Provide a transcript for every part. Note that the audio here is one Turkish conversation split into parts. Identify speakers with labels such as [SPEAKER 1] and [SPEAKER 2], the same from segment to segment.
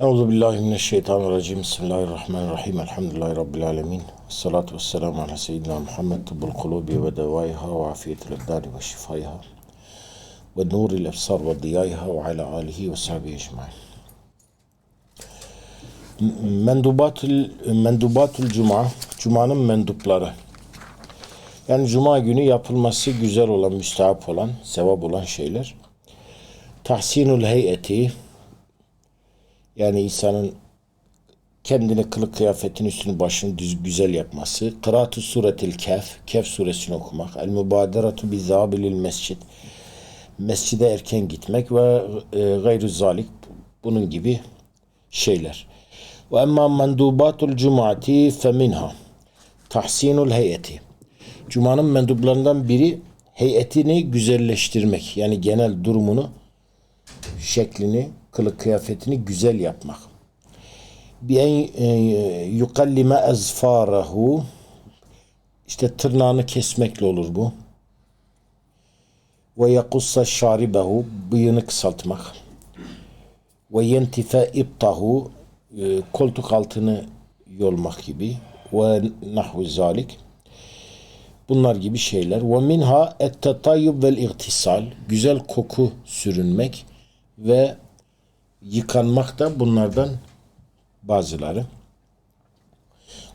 [SPEAKER 1] Euzu billahi mineşşeytanirracim. Bismillahirrahmanirrahim. Elhamdülillahi rabbil alamin. Salatu vesselamu ala seyyidina Muhammed tıbbul kulubi ve devaiha ve afiyetul ebdani ve şifaiha ve nuril efsar ve diyaiha ve ala alihi ve sahbihi ecmaîn. Mendubatul mendubatul cuma, cumanın mendupları. Yani cuma günü yapılması güzel olan, müstahap olan, sevap olan şeyler. Tahsinul heyeti, yani insanın kendine kılık kıyafetin üstünü başını düz, güzel yapması. Kıraatu suretil kef, kef suresini okumak. El mübaderatu bi zabilil mescid. Mescide erken gitmek ve e, gayrü zalik bunun gibi şeyler. Ve emma mendubatul cumati fe minha tahsinul heyeti. Cuma'nın menduplarından biri heyetini güzelleştirmek. Yani genel durumunu, şeklini, kılık kıyafetini güzel yapmak. Bi en yukallime ezfarahu işte tırnağını kesmekle olur bu. Ve yakussa şaribehu bıyığını kısaltmak. Ve yentife ibtahu e, koltuk altını yolmak gibi. Ve nahvu zalik. Bunlar gibi şeyler. Ve minha et-tatayyub vel ihtisal. Güzel koku sürünmek ve yıkanmak da bunlardan bazıları.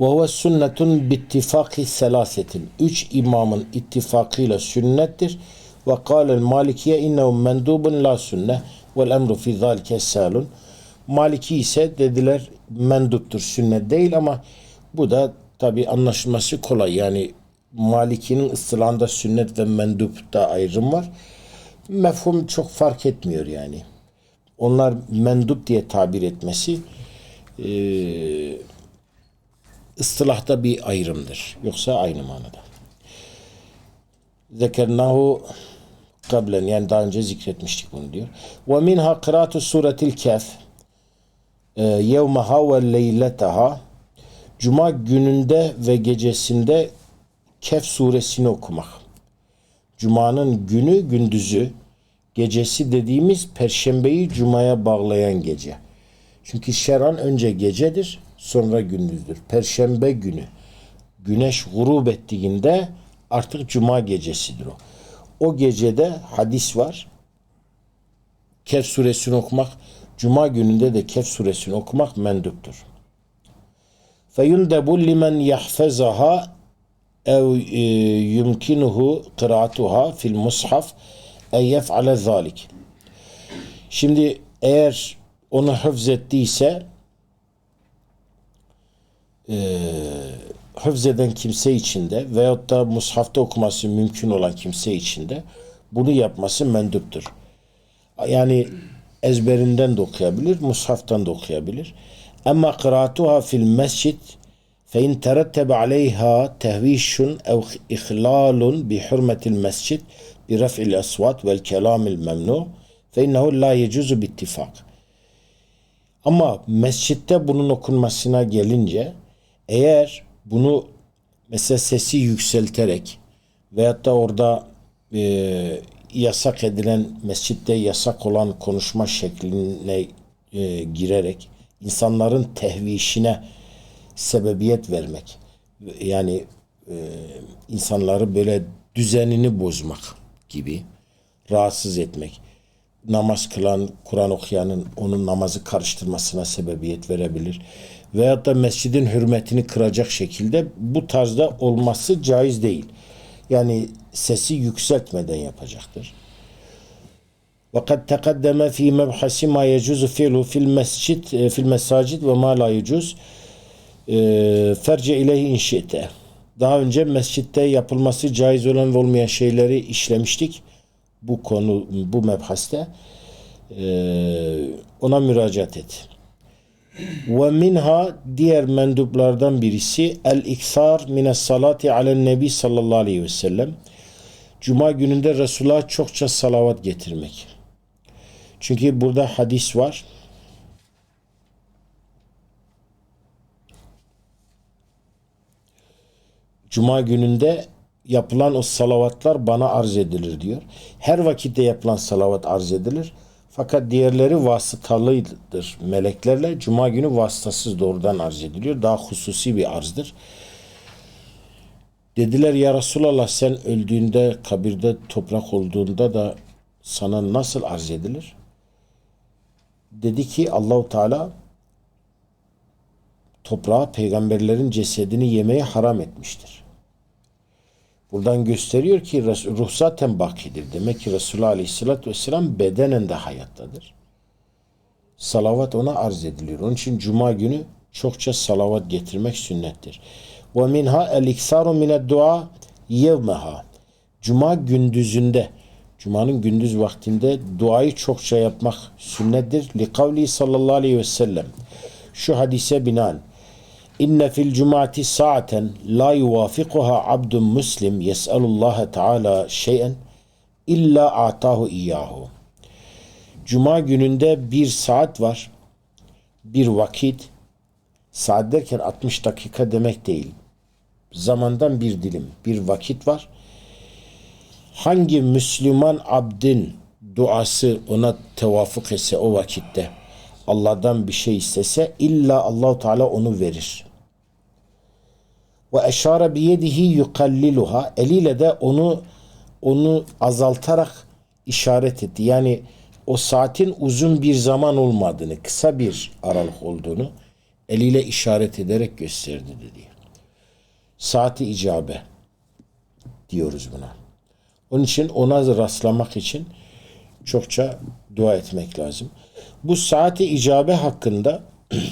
[SPEAKER 1] Ve huve sünnetun bittifaki selasetin. Üç imamın ittifakıyla sünnettir. Ve kâlel malikiye innehu mendubun la sünne vel emru fi zâlike sâlun. Maliki ise dediler menduptur, sünnet değil ama bu da tabi anlaşılması kolay. Yani Maliki'nin ıstılahında sünnet ve mendupta ayrım var. Mefhum çok fark etmiyor yani onlar mendup diye tabir etmesi e, ıstılahta bir ayrımdır. Yoksa aynı manada. Zekernahu kablen yani daha önce zikretmiştik bunu diyor. Ve minha kıraatu suretil kef yevmeha ve leyletaha Cuma gününde ve gecesinde Kehf suresini okumak. Cuma'nın günü gündüzü gecesi dediğimiz perşembeyi cumaya bağlayan gece. Çünkü şeran önce gecedir, sonra gündüzdür. Perşembe günü güneş gurub ettiğinde artık cuma gecesidir o. O gecede hadis var. Kehf suresini okumak, cuma gününde de Kehf suresini okumak menduptur. Feyundebu limen yahfezaha ev e, yumkinuhu kıraatuha fil mushaf yef'ale zalik. Şimdi eğer onu hıfz ettiyse e, hıfz eden kimse için de veyahut da mushafta okuması mümkün olan kimse için de bunu yapması menduptur. Yani ezberinden de okuyabilir, mushaftan da okuyabilir. Ama kıraatuha fil mescid fe in terettebe aleyha tehvişun ev ihlalun bi hürmetil mescid برفع الأصوات والكلام الممنوع فإنه لا يجوز باتفاق. Ama mescitte bunun okunmasına gelince eğer bunu mesela sesi yükselterek veyahut da orada e, yasak edilen mescitte yasak olan konuşma şekline e, girerek insanların tehvişine sebebiyet vermek. Yani e, insanları böyle düzenini bozmak gibi rahatsız etmek. Namaz kılan, Kur'an okuyanın onun namazı karıştırmasına sebebiyet verebilir. Veyahut da mescidin hürmetini kıracak şekilde bu tarzda olması caiz değil. Yani sesi yükseltmeden yapacaktır. وقد تقدم في مبحث ما يجوز فعله في المسجد في المساجد وما لا يجوز ferce ileyhi inşite. daha önce mescitte yapılması caiz olan ve olmayan şeyleri işlemiştik. Bu konu, bu mebhaste. Ee, ona müracaat et. Ve minha diğer menduplardan birisi el iksar mine salati alen nebi sallallahu aleyhi ve sellem. Cuma gününde Resulullah'a çokça salavat getirmek. Çünkü burada hadis var. Cuma gününde yapılan o salavatlar bana arz edilir diyor. Her vakitte yapılan salavat arz edilir. Fakat diğerleri vasıtalıdır meleklerle. Cuma günü vasıtasız doğrudan arz ediliyor. Daha hususi bir arzdır. Dediler ya Resulallah sen öldüğünde kabirde toprak olduğunda da sana nasıl arz edilir? Dedi ki Allahu Teala toprağa peygamberlerin cesedini yemeyi haram etmiştir. Buradan gösteriyor ki res- ruh zaten bakidir. Demek ki Resulullah Aleyhisselatü Vesselam bedenen de hayattadır. Salavat ona arz ediliyor. Onun için cuma günü çokça salavat getirmek sünnettir. Ve minha el iksaru mined dua yevmeha. Cuma gündüzünde Cuma'nın gündüz vaktinde duayı çokça yapmak sünnettir. Li kavli sallallahu aleyhi ve sellem. Şu hadise binaen İnne fil cumati sa'aten la yuvafikuha abdun muslim yes'alullaha teala şeyen illa atahu iyyahu. Cuma gününde bir saat var. Bir vakit. Saat derken 60 dakika demek değil. Zamandan bir dilim, bir vakit var. Hangi Müslüman abdin duası ona tevafuk etse o vakitte Allah'tan bir şey istese illa Allahu Teala onu verir. Ve eşare biyedihi yukalliluha eliyle de onu onu azaltarak işaret etti. Yani o saatin uzun bir zaman olmadığını, kısa bir aralık olduğunu eliyle işaret ederek gösterdi dedi. Saati icabe diyoruz buna. Onun için ona rastlamak için çokça dua etmek lazım. Bu saati icabe hakkında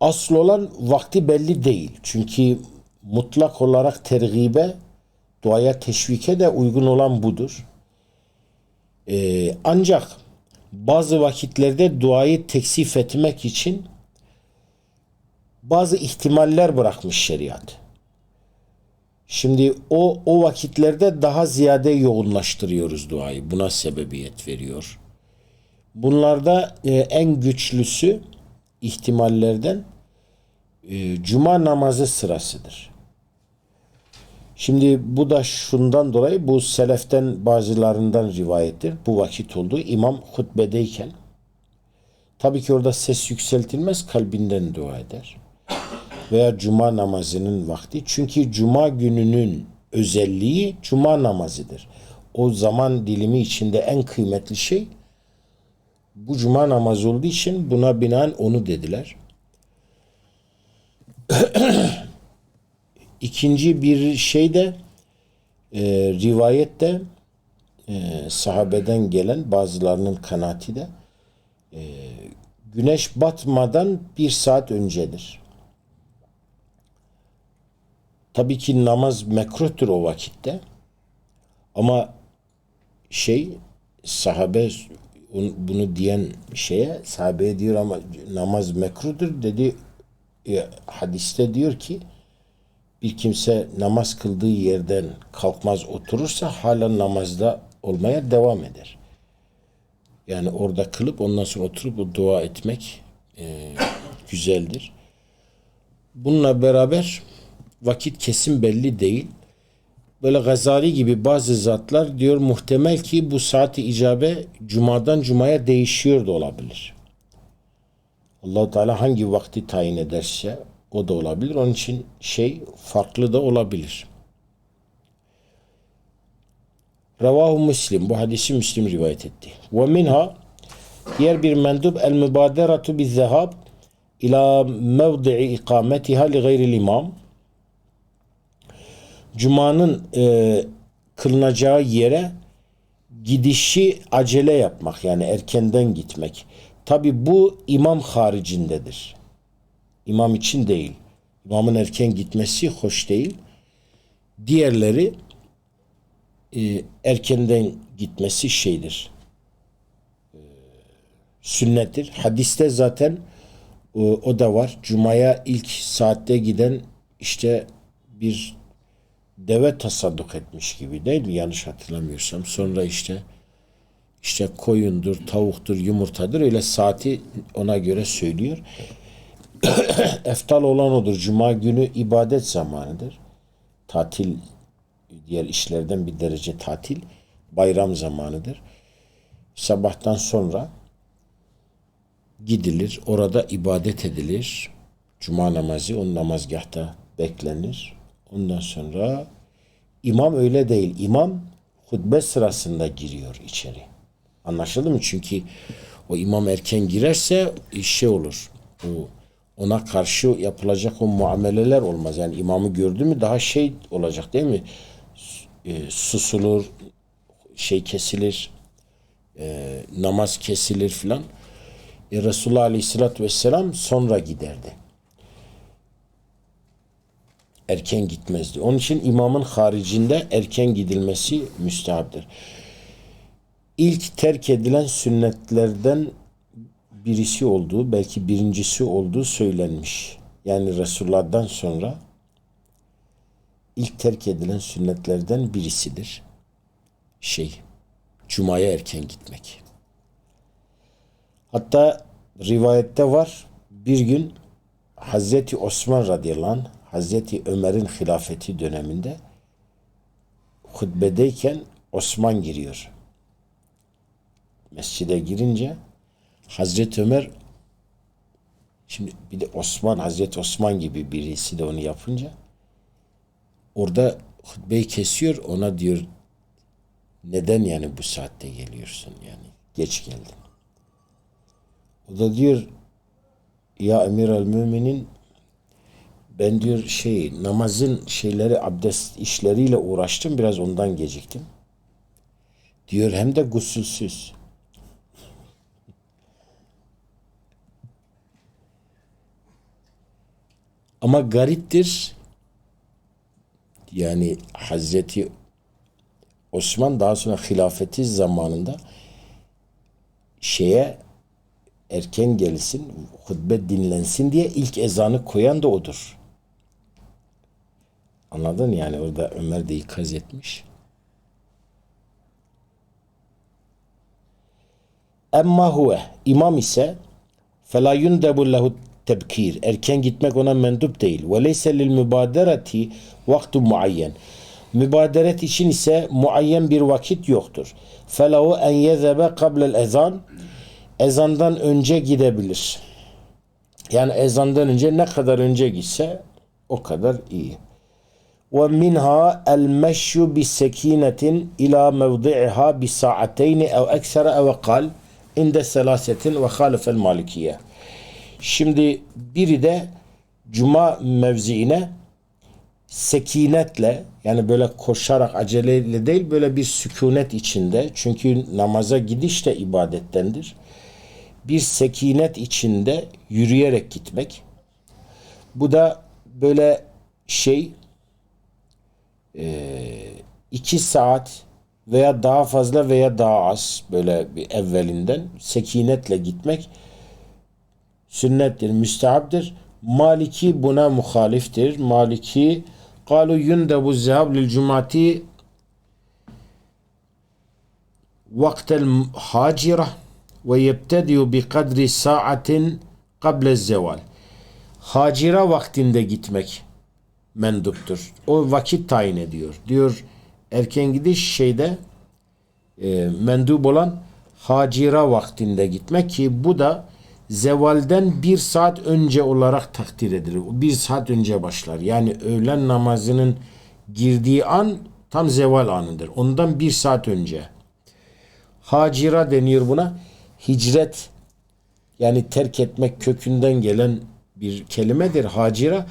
[SPEAKER 1] asıl olan vakti belli değil. Çünkü mutlak olarak tergibe, duaya teşvike de uygun olan budur. Ee, ancak bazı vakitlerde duayı teksif etmek için bazı ihtimaller bırakmış şeriat. Şimdi o o vakitlerde daha ziyade yoğunlaştırıyoruz duayı. Buna sebebiyet veriyor. Bunlarda e, en güçlüsü ihtimallerden e, cuma namazı sırasıdır. Şimdi bu da şundan dolayı bu seleften bazılarından rivayettir. Bu vakit oldu. İmam hutbedeyken tabii ki orada ses yükseltilmez kalbinden dua eder. Veya cuma namazının vakti. Çünkü cuma gününün özelliği cuma namazıdır. O zaman dilimi içinde en kıymetli şey bu cuma namazı olduğu için buna binaen onu dediler. İkinci bir şey de e, rivayette e, sahabeden gelen bazılarının kanaati de e, güneş batmadan bir saat öncedir. Tabii ki namaz mekruhtur o vakitte. Ama şey sahabe bunu diyen şeye sahabeye diyor ama namaz mekruhtur dedi. E, hadiste diyor ki bir kimse namaz kıldığı yerden kalkmaz oturursa hala namazda olmaya devam eder. Yani orada kılıp ondan sonra oturup dua etmek e, güzeldir. Bununla beraber vakit kesin belli değil. Böyle Gazali gibi bazı zatlar diyor muhtemel ki bu saati icabe cumadan cumaya değişiyor da olabilir. allah Teala hangi vakti tayin ederse o da olabilir. Onun için şey farklı da olabilir. Revahu Müslim. Bu hadisi Müslim rivayet etti. Ve minha diğer bir mendub el mübaderatu biz zehab ila mevdi'i ikametiha li gayril imam. Cuma'nın e, kılınacağı yere gidişi acele yapmak yani erkenden gitmek. Tabi bu imam haricindedir. İmam için değil. İmamın erken gitmesi hoş değil. Diğerleri e, erkenden gitmesi şeydir. E, sünnettir. Hadiste zaten o, o da var. Cuma'ya ilk saatte giden işte bir deve tasadduk etmiş gibi değil mi? Yanlış hatırlamıyorsam. Sonra işte işte koyundur, tavuktur, yumurtadır. Öyle saati ona göre söylüyor. Eftal olan odur. Cuma günü ibadet zamanıdır. Tatil diğer işlerden bir derece tatil bayram zamanıdır. sabahtan sonra gidilir, orada ibadet edilir. Cuma namazı o namazgahta beklenir. Ondan sonra imam öyle değil. İmam hutbe sırasında giriyor içeri. Anlaşıldı mı? Çünkü o imam erken girerse şey olur. O ona karşı yapılacak o muameleler olmaz. Yani imamı gördü mü daha şey olacak değil mi? E, susulur, şey kesilir, e, namaz kesilir filan. E, Resulullah Aleyhisselatü Vesselam sonra giderdi. Erken gitmezdi. Onun için imamın haricinde erken gidilmesi müstehaptır. İlk terk edilen sünnetlerden birisi olduğu, belki birincisi olduğu söylenmiş. Yani Resulullah'dan sonra ilk terk edilen sünnetlerden birisidir. Şey, Cuma'ya erken gitmek. Hatta rivayette var bir gün Hazreti Osman radıyallahu anh Hazreti Ömer'in hilafeti döneminde hutbedeyken Osman giriyor. Mescide girince Hazreti Ömer şimdi bir de Osman Hazreti Osman gibi birisi de onu yapınca orada hutbeyi kesiyor ona diyor neden yani bu saatte geliyorsun yani geç geldin. O da diyor ya emir el müminin ben diyor şey namazın şeyleri abdest işleriyle uğraştım biraz ondan geciktim. Diyor hem de gusülsüz. Ama gariptir. Yani Hazreti Osman daha sonra hilafeti zamanında şeye erken gelsin, hutbe dinlensin diye ilk ezanı koyan da odur. Anladın yani orada Ömer de ikaz etmiş. Emma huve imam ise fela yundebu lehu tebkir. Erken gitmek ona mendup değil. Ve leyse lil mübadereti vaktu muayyen. Mübaderet için ise muayyen bir vakit yoktur. Felahu en yezebe kablel ezan ezandan önce gidebilir. Yani ezandan önce ne kadar önce gitse o kadar iyi. Ve minha el meşyu bi sekinetin ila mevdi'iha bi sa'ateyn ev eksere ev kal inde selasetin ve halifel malikiye. Şimdi biri de cuma mevziine sekinetle yani böyle koşarak aceleyle değil böyle bir sükunet içinde çünkü namaza gidiş de ibadettendir bir sekinet içinde yürüyerek gitmek. Bu da böyle şey e, iki saat veya daha fazla veya daha az böyle bir evvelinden sekinetle gitmek sünnettir, müstehaptır. Maliki buna muhaliftir. Maliki قالوا يندب الذهاب للجمعة وقت الحاجرة ve yebtediyu bi kadri saatin kable zeval. Hacira vaktinde gitmek menduptur. O vakit tayin ediyor. Diyor erken gidiş şeyde e, mendup olan hacira vaktinde gitmek ki bu da zevalden bir saat önce olarak takdir edilir. Bir saat önce başlar. Yani öğlen namazının girdiği an tam zeval anıdır. Ondan bir saat önce. Hacira deniyor buna hicret yani terk etmek kökünden gelen bir kelimedir. Hacira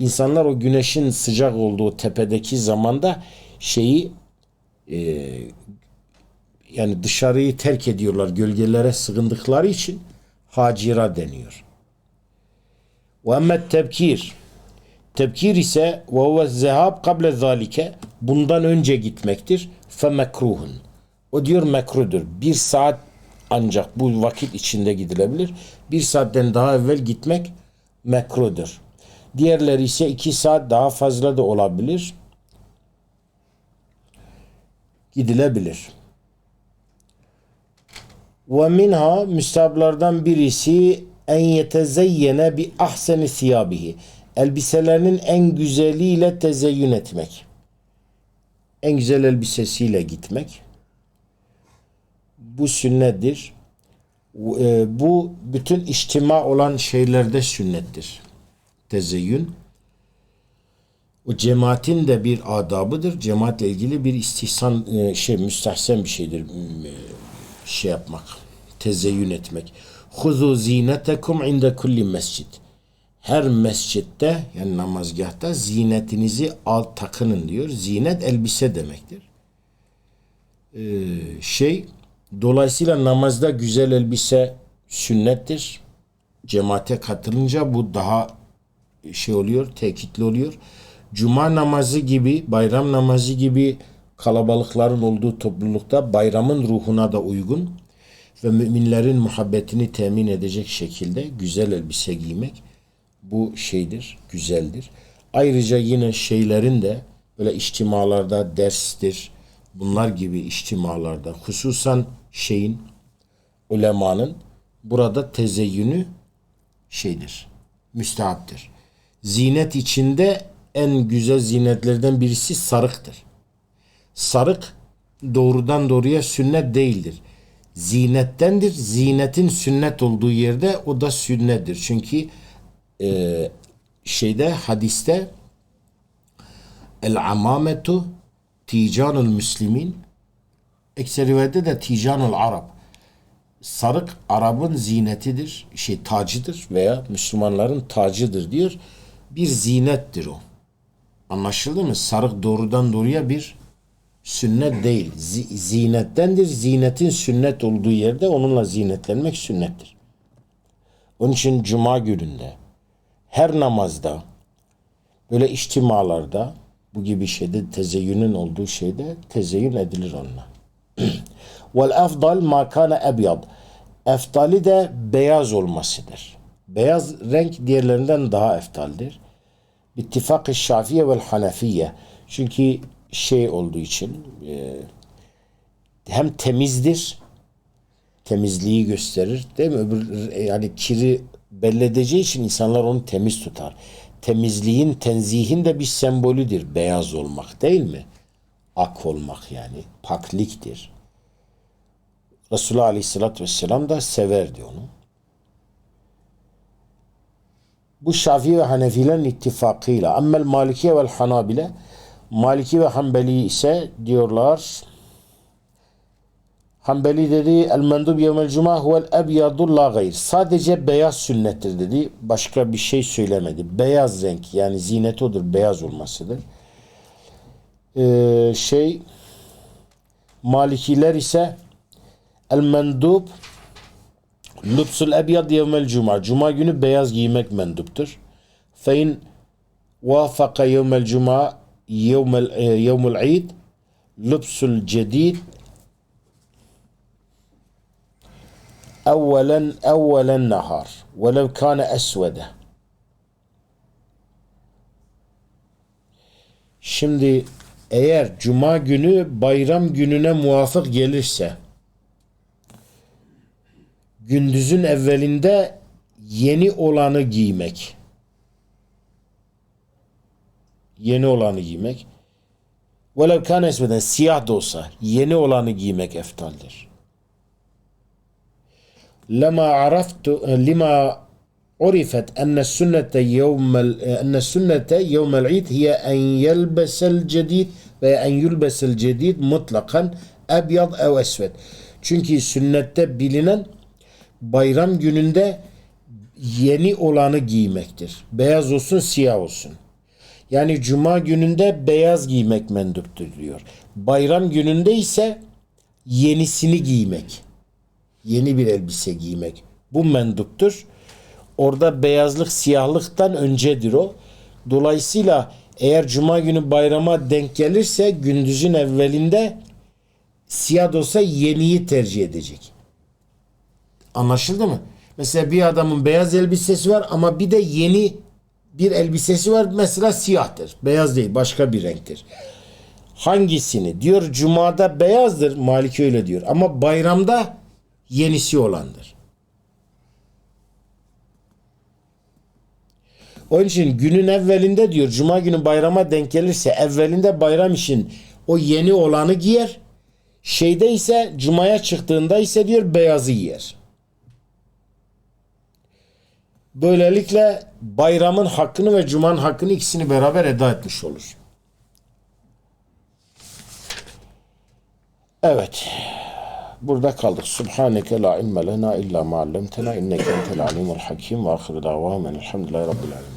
[SPEAKER 1] insanlar o güneşin sıcak olduğu tepedeki zamanda şeyi e, yani dışarıyı terk ediyorlar gölgelere sığındıkları için hacira deniyor. Ve emmet tebkir Tebkir ise ve zehab kable zalike bundan önce gitmektir. Fe mekruhun. O diyor mekrudur. Bir saat ancak bu vakit içinde gidilebilir. Bir saatten daha evvel gitmek mekrudur. Diğerleri ise iki saat daha fazla da olabilir. Gidilebilir. Ve minha müstahaplardan birisi en yetezeyyene bi ahseni siyabihi. Elbiselerinin en güzeliyle tezeyyün etmek. En güzel elbisesiyle gitmek Bu sünnettir. E, bu bütün içtima olan şeylerde sünnettir. Tezeyyün. O cemaatin de bir adabıdır. Cemaatle ilgili bir istihsan e, şey müstahsen bir şeydir. E, Şey yapmak. Tezeyyün etmek. Huzu zinetekum inde kulli mescid. Her mescitte yani namazgahta zinetinizi al takının diyor. Zinet elbise demektir. Ee, şey dolayısıyla namazda güzel elbise sünnettir. Cemaate katılınca bu daha şey oluyor, tekitli oluyor. Cuma namazı gibi, bayram namazı gibi kalabalıkların olduğu toplulukta bayramın ruhuna da uygun ve müminlerin muhabbetini temin edecek şekilde güzel elbise giymek bu şeydir, güzeldir. Ayrıca yine şeylerin de böyle içtimalarda derstir, bunlar gibi içtimalarda hususan şeyin, ulemanın burada tezeyyünü şeydir, müstehaptır. Zinet içinde en güzel zinetlerden birisi sarıktır. Sarık doğrudan doğruya sünnet değildir. Zinettendir. Zinetin sünnet olduğu yerde o da sünnettir. Çünkü e, şeyde hadiste el amametu ticanul müslimin ekser rivayette de ticanul arab sarık Arap'ın zinetidir, şey tacıdır veya Müslümanların tacıdır diyor. Bir zinettir o. Anlaşıldı mı? Sarık doğrudan doğruya bir sünnet değil. Zi- zinettendir. Zinetin sünnet olduğu yerde onunla zinetlenmek sünnettir. Onun için cuma gününde her namazda böyle içtimalarda bu gibi şeyde tezeyyünün olduğu şeyde tezeyyün edilir onunla. Vel efdal ma kana ebyad. Eftali de beyaz olmasıdır. Beyaz renk diğerlerinden daha eftaldir. İttifak-ı Şafiye vel Hanefiye. Çünkü şey olduğu için e, hem temizdir temizliği gösterir değil mi? Öbür, yani kiri belli edeceği için insanlar onu temiz tutar. Temizliğin, tenzihin de bir sembolüdür. Beyaz olmak değil mi? Ak olmak yani. Pakliktir. Resulullah Aleyhisselatü Vesselam da severdi onu. Bu Şafii ve Hanefilerin ittifakıyla. Ammel Malikiye vel Hanabile Maliki ve Hanbeli ise diyorlar Hanbeli dedi el mendub yevmel cuma huvel ebyadu la gayr. Sadece beyaz sünnettir dedi. Başka bir şey söylemedi. Beyaz renk yani zinet odur. Beyaz olmasıdır. Ee, şey Malikiler ise el mendub lübsul ebyad yevmel cuma. Cuma günü beyaz giymek menduptur. Fein vafaka yevmel cuma yevmel yevmel id lübsul cedid أولا أول النهار ولو كان أسودا Şimdi eğer cuma günü bayram gününe muvafık gelirse gündüzün evvelinde yeni olanı giymek yeni olanı giymek velev kâne esveden siyah da olsa yeni olanı giymek eftaldir. لما عرفت لما عرفت أن السنة يوم ال- أن السنة يوم العيد هي أن يلبس الجديد وأن يلبس الجديد مطلقا أبيض أو أسود. Çünkü sünnette bilinen bayram gününde yeni olanı giymektir. Beyaz olsun, siyah olsun. Yani cuma gününde beyaz giymek menduptur diyor. Bayram gününde ise yenisini giymek yeni bir elbise giymek. Bu menduptur. Orada beyazlık siyahlıktan öncedir o. Dolayısıyla eğer cuma günü bayrama denk gelirse gündüzün evvelinde siyah olsa yeniyi tercih edecek. Anlaşıldı mı? Mesela bir adamın beyaz elbisesi var ama bir de yeni bir elbisesi var mesela siyahtır. Beyaz değil başka bir renktir. Hangisini? Diyor cumada beyazdır Maliki öyle diyor ama bayramda yenisi olandır. Onun için günün evvelinde diyor cuma günü bayrama denk gelirse evvelinde bayram için o yeni olanı giyer. Şeyde ise cumaya çıktığında ise diyor beyazı yer. Böylelikle bayramın hakkını ve cumanın hakkını ikisini beraber eda etmiş olur. Evet. Burada kaldık. Subhaneke la ilme lena illa ma allamtena inneke entel alimul hakim ve ahiru davamın elhamdülillahi rabbil alemin.